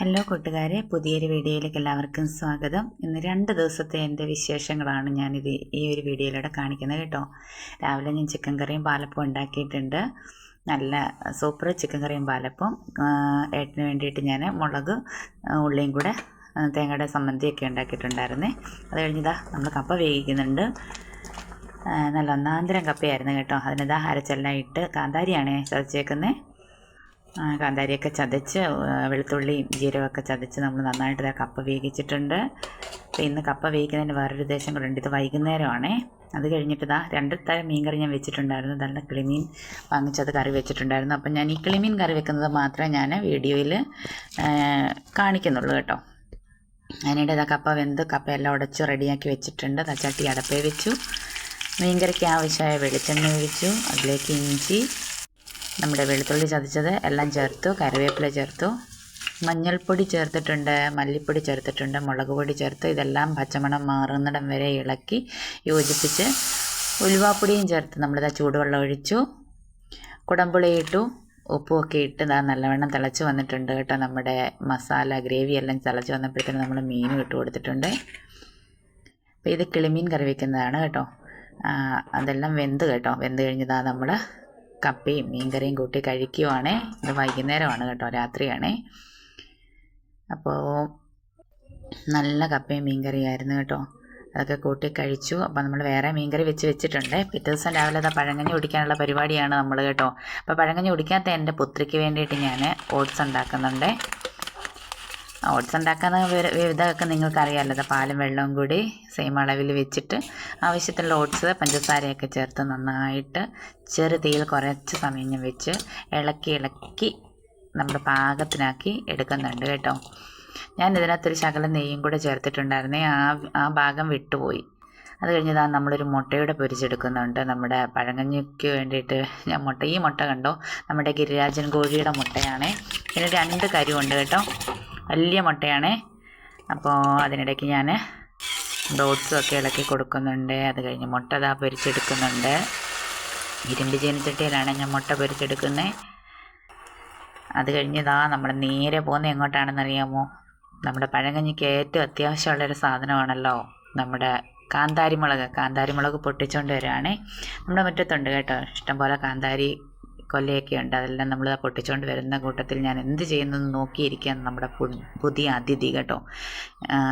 Hello കൂട്ടുകാരെ പുതിയൊരു വീഡിയോയിലേക്ക് എല്ലാവർക്കും സ്വാഗതം. ഇന്ന് രണ്ട് ദിവസത്തെ എന്റെ വിശേഷങ്ങളാണ് ഞാനിത് ഈ ഒരു വീഡിയോയിലൂടെ കാണിക്കുന്നത് കേട്ടോ. രാവിലെ ഞാൻ ചിക്കൻ കറിയും പാലപ്പവും ഉണ്ടാക്കിയിട്ടുണ്ട്. നല്ല സൂപ്പർ ചിക്കൻ കറിയും പാലപ്പവും. ഏട്ടിന് വേണ്ടിയിട്ട് ഞാൻ മുളക് ഉള്ളിയും കൂടെ തേങ്ങയുടെ സമ്മന്തിയൊക്കെ ഉണ്ടാക്കിയിട്ടുണ്ടായിരുന്നേ. അത് കഴിഞ്ഞിതാ നമ്മൾ കപ്പ വേവിക്കുന്നുണ്ട്. നല്ല ഒന്നാന്തരം കപ്പയായിരുന്നു കേട്ടോ. അതിനിതാ അരച്ചെല്ലാം ഇട്ട് കാന്താരിയാണ് ചതച്ചേക്കുന്നത് കാന്താരിയൊക്കെ ചതച്ച് വെളുത്തുള്ളിയും ജീരകമൊക്കെ ചതച്ച് നമ്മൾ നന്നായിട്ട് ഇതാ കപ്പ വേവിച്ചിട്ടുണ്ട്. അപ്പോൾ ഇന്ന് കപ്പ വേവിക്കുന്നതിന് വേറൊരു ഉദ്ദേശം കൂടെ ഉണ്ട്. ഇത് വൈകുന്നേരമാണേ. അത് കഴിഞ്ഞിട്ട് ഇതാ രണ്ട് തരം മീൻ കറി ഞാൻ വെച്ചിട്ടുണ്ടായിരുന്നു. നല്ല കിളിമീൻ വാങ്ങിച്ചത് കറി വെച്ചിട്ടുണ്ടായിരുന്നു. അപ്പം ഞാൻ ഈ കിളിമീൻ കറി വെക്കുന്നത് മാത്രമേ ഞാൻ വീഡിയോയിൽ കാണിക്കുന്നുള്ളൂ കേട്ടോ. അതിനിടെ ഇതാ കപ്പ വെന്ത് കപ്പ എല്ലാം ഉടച്ച് റെഡിയാക്കി വെച്ചിട്ടുണ്ട്. തച്ചാട്ടി ചട്ടി അടപ്പേ വെച്ചു. മീൻകറിക്ക് ആവശ്യമായ വെളിച്ചെണ്ണ ഒഴിച്ചു. അതിലേക്ക് ഇഞ്ചി നമ്മുടെ വെളുത്തുള്ളി ചതച്ചത് എല്ലാം ചേർത്തു കറിവേപ്പില ചേർത്തു. മഞ്ഞൾപ്പൊടി ചേർത്തിട്ടുണ്ട് മല്ലിപ്പൊടി ചേർത്തിട്ടുണ്ട് മുളക് പൊടി ചേർത്ത്. ഇതെല്ലാം പച്ചമണം മാറുന്നിടം വരെ ഇളക്കി യോജിപ്പിച്ച് ഉലുവാപ്പൊടിയും ചേർത്ത് നമ്മളിതാ ചൂടുവെള്ളം ഒഴിച്ചു. കുടംപുളി ഇട്ടു. ഉപ്പുമൊക്കെ ഇട്ട് ഇതാ നല്ലവണ്ണം തിളച്ച് വന്നിട്ടുണ്ട് കേട്ടോ നമ്മുടെ മസാല ഗ്രേവി എല്ലാം തിളച്ച് വന്നപ്പോഴത്തേനും നമ്മൾ മീനും ഇട്ട് കൊടുത്തിട്ടുണ്ട്. അപ്പോൾ ഇത് കിളിമീൻ കറി വെക്കുന്നതാണ് കേട്ടോ. അതെല്ലാം വെന്ത് കേട്ടോ. വെന്ത് കഴിഞ്ഞതാ നമ്മൾ കപ്പയും മീൻകറിയും കൂട്ടി കഴിക്കുവാണേ. ഇത് വൈകുന്നേരമാണ് കേട്ടോ രാത്രിയാണേ. അപ്പോൾ നല്ല കപ്പയും മീൻകറിയായിരുന്നു കേട്ടോ. അതൊക്കെ കൂട്ടി കഴിച്ചു. അപ്പോൾ നമ്മൾ വേറെ മീൻകറി വെച്ച് വെച്ചിട്ടുണ്ട്. പിറ്റേ ദിവസം രാവിലെ അതാ പഴങ്കഞ്ഞി കുടിക്കാനുള്ള പരിപാടിയാണ് നമ്മൾ കേട്ടോ. അപ്പോൾ പഴങ്കഞ്ഞി കുടിക്കാത്ത എന്റെ പുത്രിക്ക് വേണ്ടിയിട്ട് ഞാൻ ഓട്സ് ഉണ്ടാക്കുന്നുണ്ട്. ഓട്സ് ഉണ്ടാക്കുന്ന വിവിധമൊക്കെ നിങ്ങൾക്കറിയാമല്ലോ. പാലും വെള്ളവും കൂടി സെയിം അളവിൽ വെച്ചിട്ട് ആവശ്യത്തിനുള്ള ഓട്സ് പഞ്ചസാരയൊക്കെ ചേർത്ത് നന്നായിട്ട് ചെറു തീയിൽ കുറച്ച് സമയം ഞാൻ വെച്ച് ഇളക്കി ഇളക്കി നമ്മുടെ പാകത്തിനാക്കി എടുക്കുന്നുണ്ട് കേട്ടോ. ഞാൻ ഇതിനകത്തൊരു ശകലം നെയ്യും കൂടെ ചേർത്തിട്ടുണ്ടായിരുന്നേ. ആ ആ ഭാഗം വിട്ടുപോയി. അത് കഴിഞ്ഞതാ നമ്മളൊരു മുട്ടയുടെ പൊരിച്ചെടുക്കുന്നുണ്ട് നമ്മുടെ പഴങ്കഞ്ഞിക്ക് വേണ്ടിയിട്ട്. ഞാൻ മുട്ട ഈ മുട്ട കണ്ടോ? നമ്മുടെ ഗിരിരാജൻ കോഴിയുടെ മുട്ടയാണേ. ഇതിന് രണ്ട് കരുവുണ്ട് കേട്ടോ. വലിയ മുട്ടയാണേ. അപ്പോൾ അതിനിടയ്ക്ക് ഞാൻ ഡോട്ട്സും ഒക്കെ ഇളക്കി കൊടുക്കുന്നുണ്ട്. അത് കഴിഞ്ഞ് മുട്ട ഇതാ പൊരിച്ചെടുക്കുന്നുണ്ട്. ഇരുമ്പ് ചീനച്ചട്ടിയിലാണ് ഞാൻ മുട്ട പൊരിച്ചെടുക്കുന്നത് അത് കഴിഞ്ഞ് ഇതാ നമ്മൾ നേരെ പോകുന്നത് എങ്ങോട്ടാണെന്നറിയാമോ? നമ്മുടെ പഴങ്കഞ്ഞിക്ക് ഏറ്റവും അത്യാവശ്യമുള്ളൊരു സാധനമാണല്ലോ. നമ്മുടെ കാന്താരിമുളക്. കാന്താരിമുളക് പൊട്ടിച്ചുകൊണ്ട് വരികയാണേ. നമ്മുടെ മുറ്റത്തുണ്ട് കേട്ടോ. ഇഷ്ടംപോലെ കാന്താരി കൊല്ലയൊക്കെ ഉണ്ട്. അതെല്ലാം നമ്മൾ പൊട്ടിച്ചുകൊണ്ട് വരുന്ന കൂട്ടത്തിൽ ഞാൻ എന്ത് ചെയ്യുന്നെന്ന് നോക്കിയിരിക്കുകയാണ് നമ്മുടെ പുതിയ അതിഥി കേട്ടോ.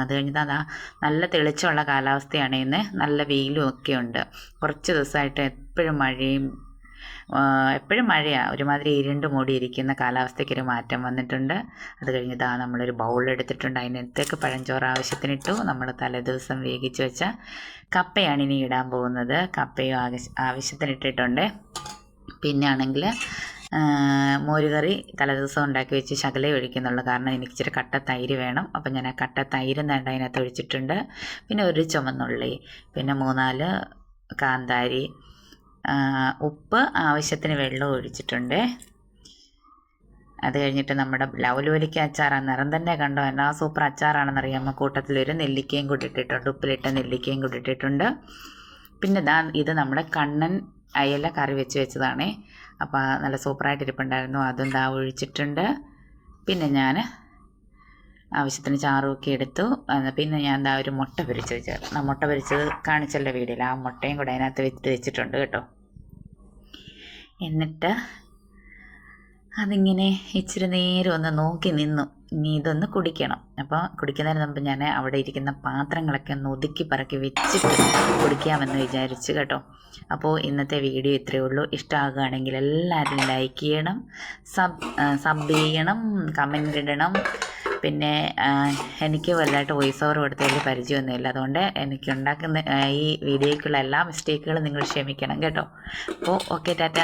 അത് കഴിഞ്ഞിട്ട് അതാ നല്ല തെളിച്ചമുള്ള കാലാവസ്ഥയാണ് ഇന്ന്. നല്ല വെയിലും ഒക്കെ ഉണ്ട്. കുറച്ച് ദിവസമായിട്ട് എപ്പോഴും മഴയും എപ്പോഴും മഴയാണ് ഒരുമാതിരി ഇരുണ്ട് മൂടിയിരിക്കുന്ന കാലാവസ്ഥയ്ക്കൊരു മാറ്റം വന്നിട്ടുണ്ട്. അത് കഴിഞ്ഞിതാ നമ്മളൊരു ബൗൾ എടുത്തിട്ടുണ്ട്. അതിനകത്തേക്ക് പഴഞ്ചോറ് ആവശ്യത്തിനിട്ടു. നമ്മൾ തലേദിവസം വേവിച്ച് വെച്ച കപ്പയാണ് ഇനി ഇടാൻ പോകുന്നത്. കപ്പയും ആവശ്യ ആവശ്യത്തിനിട്ടിട്ടുണ്ട്. പിന്നെ ആണെങ്കിൽ മോരുകറി തലേദിവസം ഉണ്ടാക്കി വെച്ച് ശകലേ ഒഴിക്കുന്നുള്ളൂ കാരണം എനിക്ക് ഇച്ചിരി കട്ട തൈര് വേണം. അപ്പം ഞാൻ ആ കട്ട തൈര് നേണ്ട അതിനകത്ത് ഒഴിച്ചിട്ടുണ്ട്. പിന്നെ ഒരു ചുമന്നുള്ളി പിന്നെ മൂന്നാൽ കാന്താരി ഉപ്പ് ആവശ്യത്തിന് വെള്ളം ഒഴിച്ചിട്ടുണ്ട്. അത് കഴിഞ്ഞിട്ട് നമ്മുടെ ലവലോലിക്ക അച്ചാർ അന്നേരം തന്നെ കണ്ടോ എന്നാ സൂപ്പർ അച്ചാറാണെന്ന് അറിയാമോ കൂട്ടത്തിൽ ഒരു നെല്ലിക്കയും കൂടി ഇട്ടിട്ടുണ്ട് ഉപ്പിലിട്ട നെല്ലിക്കയും കൂടി ഇട്ടിട്ടുണ്ട്. പിന്നെ ഇതാ ഇത് നമ്മുടെ കണ്ണൻ അയല കറി വെച്ച് വെച്ചതാണേ. അപ്പോൾ നല്ല സൂപ്പറായിട്ട് ഇരിപ്പുണ്ടായിരുന്നു. അതും ദാ ഒഴിച്ചിട്ടുണ്ട്. പിന്നെ ഞാൻ ആവശ്യത്തിന് ചാറുമൊക്കെ എടുത്തു. പിന്നെ ഞാൻ ദാ ഒരു മുട്ട പൊരിച്ച് വെച്ചു മുട്ട പൊരിച്ചത് കാണിച്ചല്ലോ വീഡിയോയിൽ. ആ മുട്ടയും കൂടെ അതിനകത്ത് വെച്ച് വെച്ചിട്ടുണ്ട് കേട്ടോ. എന്നിട്ട് അതിങ്ങനെ ഇച്ചിരി നേരം ഒന്ന് നോക്കി നിന്നു. ഇനി ഇതൊന്ന് കുടിക്കണം. അപ്പോൾ കുടിക്കുന്നതിന് മുമ്പ് ഞാൻ അവിടെ ഇരിക്കുന്ന പാത്രങ്ങളൊക്കെ ഒന്ന് ഒതുക്കി പറക്കി വെച്ചിട്ട് കുടിക്കാമെന്ന് വിചാരിച്ചു കേട്ടോ. അപ്പോൾ ഇന്നത്തെ വീഡിയോ ഇത്രയേ ഉള്ളൂ. ഇഷ്ടമാകുകയാണെങ്കിൽ എല്ലാവരും ലൈക്ക് ചെയ്യണം സബ് സബ് ചെയ്യണം കമന്റ് ഇടണം. പിന്നെ എനിക്ക് വലുതായിട്ട് വോയിസ് ഓവർ കൊടുത്തതിൽ പരിചയമൊന്നുമില്ല. അതുകൊണ്ട് എനിക്ക് ഉണ്ടാക്കുന്ന ഈ വീഡിയോയ്ക്കുള്ള എല്ലാ മിസ്റ്റേക്കുകളും നിങ്ങൾ ക്ഷമിക്കണം കേട്ടോ. അപ്പോൾ ഓക്കെ ടാറ്റ.